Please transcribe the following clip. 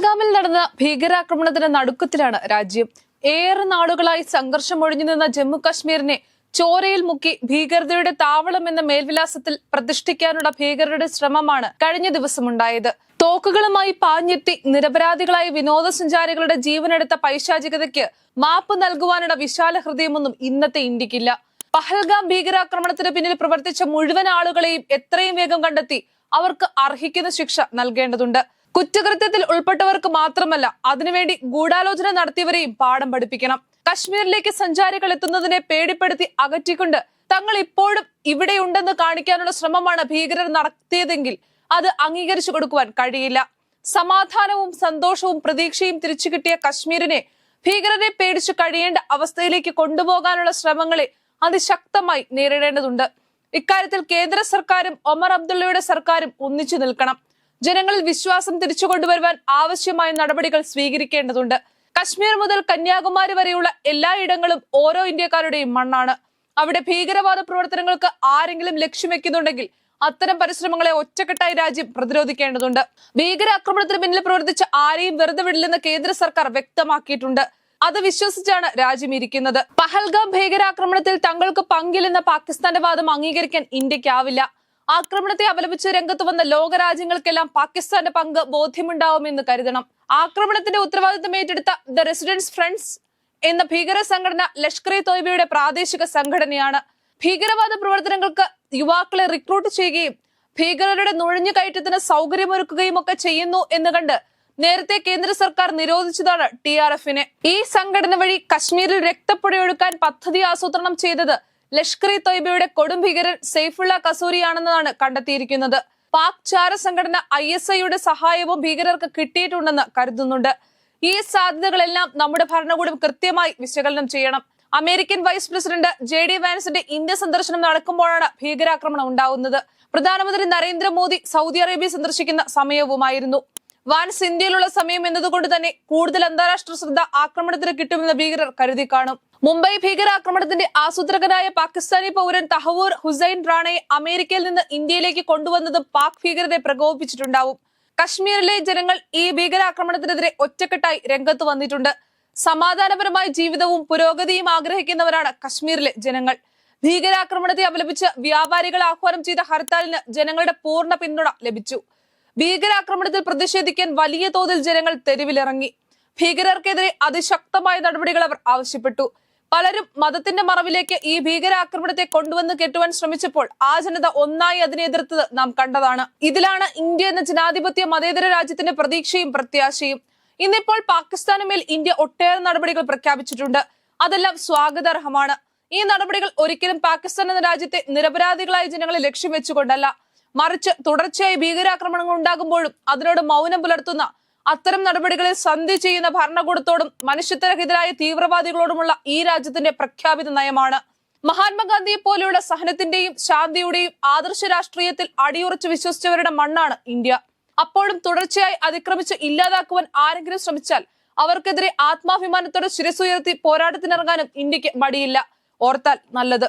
പഹൽഗാമിൽ നടന്ന ഭീകരാക്രമണത്തിന്റെ നടുക്കത്തിലാണ് രാജ്യം. ഏറെ നാളുകളായി സംഘർഷം ഒഴിഞ്ഞു നിന്ന ജമ്മു കശ്മീരിനെ ചോരയിൽ മുക്കി ഭീകരതയുടെ താവളം എന്ന മേൽവിലാസത്തിൽ പ്രതിഷ്ഠിക്കാനുള്ള ഭീകരരുടെ ശ്രമമാണ് കഴിഞ്ഞ ദിവസമുണ്ടായത്. തോക്കുകളുമായി പാഞ്ഞെത്തി നിരപരാധികളായ വിനോദസഞ്ചാരികളുടെ ജീവനെടുത്ത പൈശാചികതയ്ക്ക് മാപ്പ് നൽകുവാനുള്ള വിശാല ഹൃദയമൊന്നും ഇന്നത്തെ ഇന്ത്യക്കില്ല. പഹൽഗാം ഭീകരാക്രമണത്തിന് പിന്നിൽ പ്രവർത്തിച്ച മുഴുവൻ ആളുകളെയും എത്രയും വേഗം കണ്ടെത്തി അവർക്ക് അർഹിക്കുന്ന ശിക്ഷ നൽകേണ്ടതുണ്ട്. കുറ്റകൃത്യത്തിൽ ഉൾപ്പെട്ടവർക്ക് മാത്രമല്ല അതിനുവേണ്ടി ഗൂഢാലോചന നടത്തിയവരെയും പാഠം പഠിപ്പിക്കണം. കശ്മീരിലേക്ക് സഞ്ചാരികൾ എത്തുന്നതിനെ പേടിപ്പെടുത്തി അകറ്റിക്കൊണ്ട് തങ്ങൾ ഇപ്പോഴും ഇവിടെയുണ്ടെന്ന് കാണിക്കാനുള്ള ശ്രമമാണ് ഭീകരർ നടത്തിയതെങ്കിൽ അത് അംഗീകരിച്ചു കൊടുക്കുവാൻ കഴിയില്ല. സമാധാനവും സന്തോഷവും പ്രതീക്ഷയും തിരിച്ചു കിട്ടിയ കശ്മീരിനെ ഭീകരരെ പേടിച്ചു കഴിയേണ്ട അവസ്ഥയിലേക്ക് കൊണ്ടുപോകാനുള്ള ശ്രമങ്ങളെ അതിശക്തമായി നേരിടേണ്ടതുണ്ട്. ഇക്കാര്യത്തിൽ കേന്ദ്ര സർക്കാരും ഒമർ അബ്ദുള്ളയുടെ സർക്കാരും ഒന്നിച്ചു നിൽക്കണം. ജനങ്ങളിൽ വിശ്വാസം തിരിച്ചു കൊണ്ടുവരുവാൻ ആവശ്യമായ നടപടികൾ സ്വീകരിക്കേണ്ടതുണ്ട്. കശ്മീർ മുതൽ കന്യാകുമാരി വരെയുള്ള എല്ലായിടങ്ങളും ഓരോ ഇന്ത്യക്കാരുടെയും മണ്ണാണ്. അവിടെ ഭീകരവാദ പ്രവർത്തനങ്ങൾക്ക് ആരെങ്കിലും ലക്ഷ്യം വെക്കുന്നുണ്ടെങ്കിൽ അത്തരം പരിശ്രമങ്ങളെ ഒറ്റക്കെട്ടായി രാജ്യം പ്രതിരോധിക്കേണ്ടതുണ്ട്. ഭീകരാക്രമണത്തിന് പിന്നിൽ പ്രവർത്തിച്ച ആരെയും വെറുതെ വിടില്ലെന്ന് കേന്ദ്ര സർക്കാർ വ്യക്തമാക്കിയിട്ടുണ്ട്. അത് വിശ്വസിച്ചാണ് രാജ്യം ഇരിക്കുന്നത്. പഹൽഗാം ഭീകരാക്രമണത്തിൽ തങ്ങൾക്ക് പങ്കില്ലെന്ന പാകിസ്ഥാന്റെ വാദം അംഗീകരിക്കാൻ ഇന്ത്യക്കാവില്ല. ആക്രമണത്തെ അപലപിച്ച് രംഗത്ത് വന്ന ലോകരാജ്യങ്ങൾക്കെല്ലാം പാകിസ്ഥാന്റെ പങ്ക് ബോധ്യമുണ്ടാവുമെന്ന് കരുതണം. ആക്രമണത്തിന്റെ ഉത്തരവാദിത്തം ഏറ്റെടുത്ത ദ റെസിഡൻസ് ഫ്രണ്ട്സ് എന്ന ഭീകര സംഘടന ലഷ്കർ ഇ തോയ്ബയുടെ പ്രാദേശിക സംഘടനയാണ്. ഭീകരവാദ പ്രവർത്തനങ്ങൾക്ക് യുവാക്കളെ റിക്രൂട്ട് ചെയ്യുകയും ഭീകരരുടെ നുഴഞ്ഞു കയറ്റത്തിന് സൗകര്യമൊരുക്കുകയും ഒക്കെ ചെയ്യുന്നു എന്ന് കണ്ട് നേരത്തെ കേന്ദ്ര സർക്കാർ നിരോധിച്ചതാണ് ടി ആർ എഫിനെ. ഈ സംഘടന വഴി കശ്മീരിൽ രക്തപ്പുഴയൊഴുക്കാൻ പദ്ധതി ആസൂത്രണം ചെയ്തത് ലഷ്കർ ഇ തൊയ്ബയുടെ കൊടും ഭീകരൻ സെയ്ഫുള്ള കസൂരിയാണെന്നതാണ് കണ്ടെത്തിയിരിക്കുന്നത്. പാക് ചാര സംഘടന ഐ എസ് ഐയുടെ സഹായവും ഭീകരർക്ക് കിട്ടിയിട്ടുണ്ടെന്ന് കരുതുന്നുണ്ട്. ഈ സാധ്യതകളെല്ലാം നമ്മുടെ ഭരണകൂടം കൃത്യമായി വിശകലനം ചെയ്യണം. American vice president J D വാൻസിന്റെ India സന്ദർശനം നടക്കുമ്പോഴാണ് ഭീകരാക്രമണം ഉണ്ടാവുന്നത്. പ്രധാനമന്ത്രി നരേന്ദ്രമോദി സൗദി അറേബ്യ സന്ദർശിക്കുന്ന സമയവുമായിരുന്നു. വാൻസ് ഇന്ത്യയിലുള്ള സമയം എന്നതുകൊണ്ട് തന്നെ കൂടുതൽ അന്താരാഷ്ട്ര ശ്രദ്ധ ആക്രമണത്തിന് കിട്ടുമെന്ന് ഭീകരർ കരുതി കാണും മുംബൈ ഭീകരാക്രമണത്തിന്റെ ആസൂത്രകനായ പാകിസ്ഥാനി പൗരൻ തഹവൂർ ഹുസൈൻ റാണയെ അമേരിക്കയിൽ നിന്ന് ഇന്ത്യയിലേക്ക് കൊണ്ടുവന്നത് പാക് ഭീകരരെ പ്രകോപിപ്പിച്ചിട്ടുണ്ടാവും. കശ്മീരിലെ ജനങ്ങൾ ഈ ഭീകരാക്രമണത്തിനെതിരെ ഒറ്റക്കെട്ടായി രംഗത്ത് വന്നിട്ടുണ്ട്. സമാധാനപരമായ ജീവിതവും പുരോഗതിയും ആഗ്രഹിക്കുന്നവരാണ് കശ്മീരിലെ ജനങ്ങൾ. ഭീകരാക്രമണത്തെ അപലപിച്ച് വ്യാപാരികൾ ആഹ്വാനം ചെയ്ത ഹർത്താലിന് ജനങ്ങളുടെ പൂർണ പിന്തുണ ലഭിച്ചു. ഭീകരാക്രമണത്തിൽ പ്രതിഷേധിക്കാൻ വലിയ തോതിൽ ജനങ്ങൾ തെരുവിലിറങ്ങി. ഭീകരർക്കെതിരെ അതിശക്തമായ നടപടികൾ അവർ ആവശ്യപ്പെട്ടു. പലരും മതത്തിന്റെ മറവിലേക്ക് ഈ ഭീകരാക്രമണത്തെ കൊണ്ടുവന്ന് കെട്ടുവാൻ ശ്രമിച്ചപ്പോൾ ആ ജനത ഒന്നായി അതിനെ എതിർത്തത് നാം കണ്ടതാണ്. ഇതിലാണ് ഇന്ത്യ എന്ന ജനാധിപത്യ മതേതര രാജ്യത്തിന്റെ പ്രതീക്ഷയും പ്രത്യാശയും. ഇന്നിപ്പോൾ പാകിസ്ഥാനുമേൽ ഇന്ത്യ ഒട്ടേറെ നടപടികൾ പ്രഖ്യാപിച്ചിട്ടുണ്ട്. അതെല്ലാം സ്വാഗതാർഹമാണ്. ഈ നടപടികൾ ഒരിക്കലും പാകിസ്ഥാൻ എന്ന രാജ്യത്തെ നിരപരാധികളായ ജനങ്ങളെ ലക്ഷ്യം വെച്ചുകൊണ്ടല്ല. മറിച്ച് തുടർച്ചയായി ഭീകരാക്രമണങ്ങൾ ഉണ്ടാകുമ്പോഴും അതിനോട് മൗനം പുലർത്തുന്ന അത്തരം നടപടികളിൽ സന്ധി ചെയ്യുന്ന ഭരണകൂടത്തോടും മനുഷ്യത്വരഹിതരായ തീവ്രവാദികളോടുമുള്ള ഈ രാജ്യത്തിന്റെ പ്രഖ്യാപിത നയമാണ്. മഹാത്മാഗാന്ധിയെ പോലെയുള്ള സഹനത്തിന്റെയും ശാന്തിയുടെയും ആദർശ രാഷ്ട്രീയത്തിൽ അടിയുറച്ച് വിശ്വസിച്ചവരുടെ മണ്ണാണ് ഇന്ത്യ. അപ്പോഴും തുടർച്ചയായി അതിക്രമിച്ച് ഇല്ലാതാക്കുവാൻ ആരെങ്കിലും ശ്രമിച്ചാൽ അവർക്കെതിരെ ആത്മാഭിമാനത്തോടെ ശിരസുയർത്തി പോരാട്ടത്തിനിറങ്ങാനും ഇന്ത്യയ്ക്ക് മടിയില്ല. ഓർത്താൽ നല്ലത്.